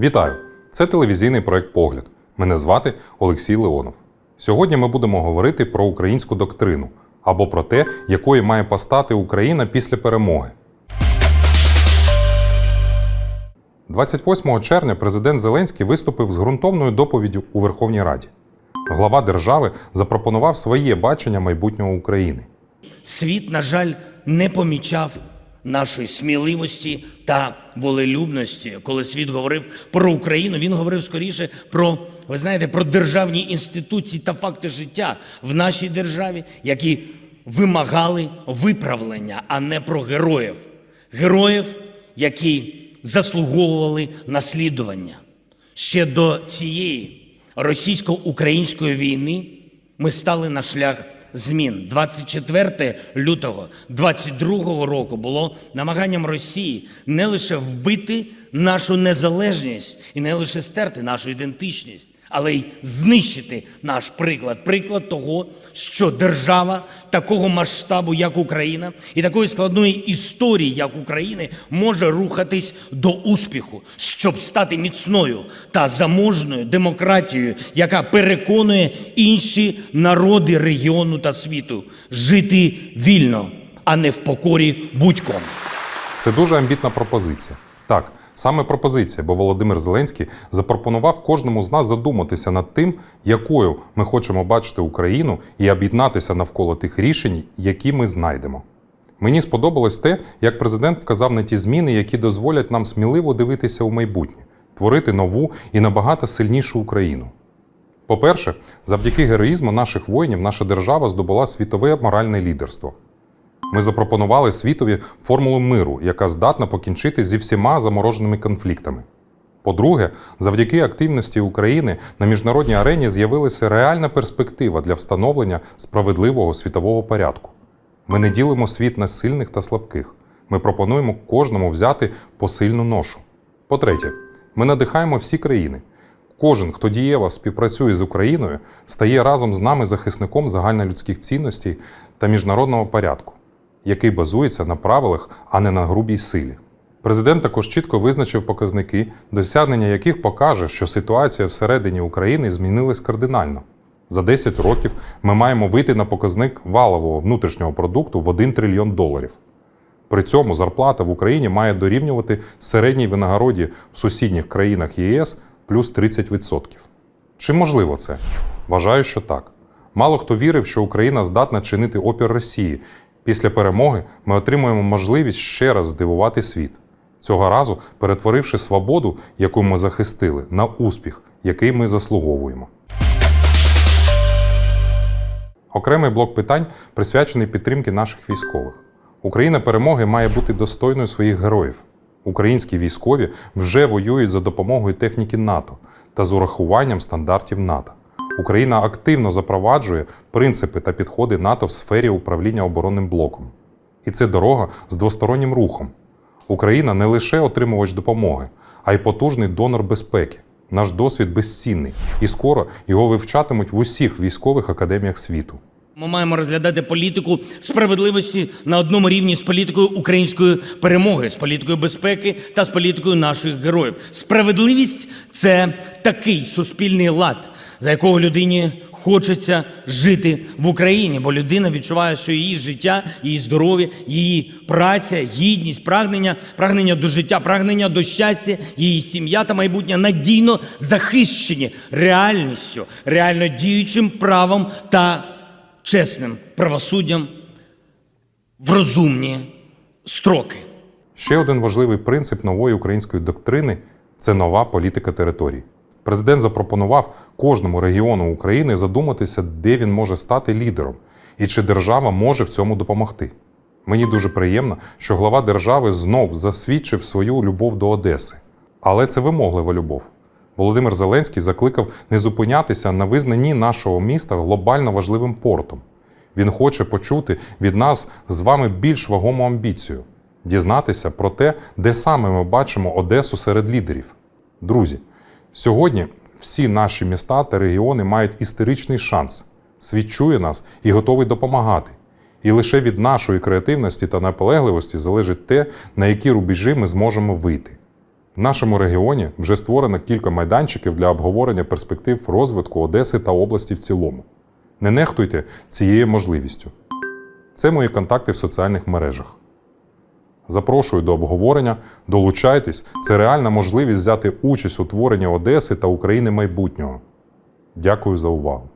Вітаю! Це телевізійний проект Погляд. Мене звати Олексій Леонов. Сьогодні ми будемо говорити про українську доктрину або про те, якою має постати Україна після перемоги. 28 червня президент Зеленський виступив з ґрунтовною доповіддю у Верховній Раді. Глава держави запропонував своє бачення майбутнього України. Світ, на жаль, не помічав нашої сміливості та волелюбності. Коли світ говорив про Україну, він говорив скоріше про, ви знаєте, про державні інституції та факти життя в нашій державі, які вимагали виправлення, а не про героїв. Героїв, які заслуговували наслідування. Ще до цієї російсько-української війни ми стали на шлях змін. 24 лютого 22 року було намаганням Росії не лише вбити нашу незалежність і не лише стерти нашу ідентичність, але й знищити наш приклад, приклад того, що держава такого масштабу, як Україна, і такої складної історії, як України, може рухатись до успіху, щоб стати міцною та заможною демократією, яка переконує інші народи регіону та світу жити вільно, а не в покорі будь-кому. Це дуже амбітна пропозиція. Так, саме пропозиція, бо Володимир Зеленський запропонував кожному з нас задуматися над тим, якою ми хочемо бачити Україну і об'єднатися навколо тих рішень, які ми знайдемо. Мені сподобалось те, як президент вказав на ті зміни, які дозволять нам сміливо дивитися у майбутнє, творити нову і набагато сильнішу Україну. По-перше, завдяки героїзму наших воїнів наша держава здобула світове моральне лідерство. Ми запропонували світові формулу миру, яка здатна покінчити зі всіма замороженими конфліктами. По-друге, завдяки активності України на міжнародній арені з'явилася реальна перспектива для встановлення справедливого світового порядку. Ми не ділимо світ на сильних та слабких. Ми пропонуємо кожному взяти посильну ношу. По-третє, ми надихаємо всі країни. Кожен, хто дієво співпрацює з Україною, стає разом з нами захисником загальнолюдських цінностей та міжнародного порядку, який базується на правилах, а не на грубій силі. Президент також чітко визначив показники, досягнення яких покаже, що ситуація всередині України змінилась кардинально. За 10 років ми маємо вийти на показник валового внутрішнього продукту в 1 трильйон доларів. При цьому зарплата в Україні має дорівнювати середній винагороді в сусідніх країнах ЄС плюс 30%. Чи можливо це? Вважаю, що так. Мало хто вірив, що Україна здатна чинити опір Росії. Після перемоги ми отримуємо можливість ще раз здивувати світ. Цього разу перетворивши свободу, яку ми захистили, на успіх, який ми заслуговуємо. Окремий блок питань присвячений підтримки наших військових. Україна перемоги має бути достойною своїх героїв. Українські військові вже воюють за допомогою техніки НАТО та з урахуванням стандартів НАТО. Україна активно запроваджує принципи та підходи НАТО в сфері управління оборонним блоком. І це дорога з двостороннім рухом. Україна не лише отримувач допомоги, а й потужний донор безпеки. Наш досвід безцінний, і скоро його вивчатимуть в усіх військових академіях світу. Ми маємо розглядати політику справедливості на одному рівні з політикою української перемоги, з політикою безпеки та з політикою наших героїв. Справедливість це такий суспільний лад, за якого людині хочеться жити в Україні, бо людина відчуває, що її життя, її здоров'я, її праця, гідність, прагнення, прагнення до життя, прагнення до щастя, її сім'я та майбутнє надійно захищені реальністю, реально діючим правом та чесним правосуддям в розумні строки. Ще один важливий принцип нової української доктрини це нова політика територій. Президент запропонував кожному регіону України задуматися, де він може стати лідером і чи держава може в цьому допомогти. Мені дуже приємно, що глава держави знов засвідчив свою любов до Одеси. Але це вимоглива любов. Володимир Зеленський закликав не зупинятися на визнанні нашого міста глобально важливим портом. Він хоче почути від нас з вами більш вагому амбіцію дізнатися про те, де саме ми бачимо Одесу серед лідерів. Друзі, сьогодні всі наші міста та регіони мають історичний шанс. Світ чує нас і готовий допомагати. І лише від нашої креативності та наполегливості залежить те, на які рубежі ми зможемо вийти. В нашому регіоні вже створено кілька майданчиків для обговорення перспектив розвитку Одеси та області в цілому. Не нехтуйте цією можливістю. Це мої контакти в соціальних мережах. Запрошую до обговорення, долучайтесь. Це реальна можливість взяти участь у творенні Одеси та України майбутнього. Дякую за увагу.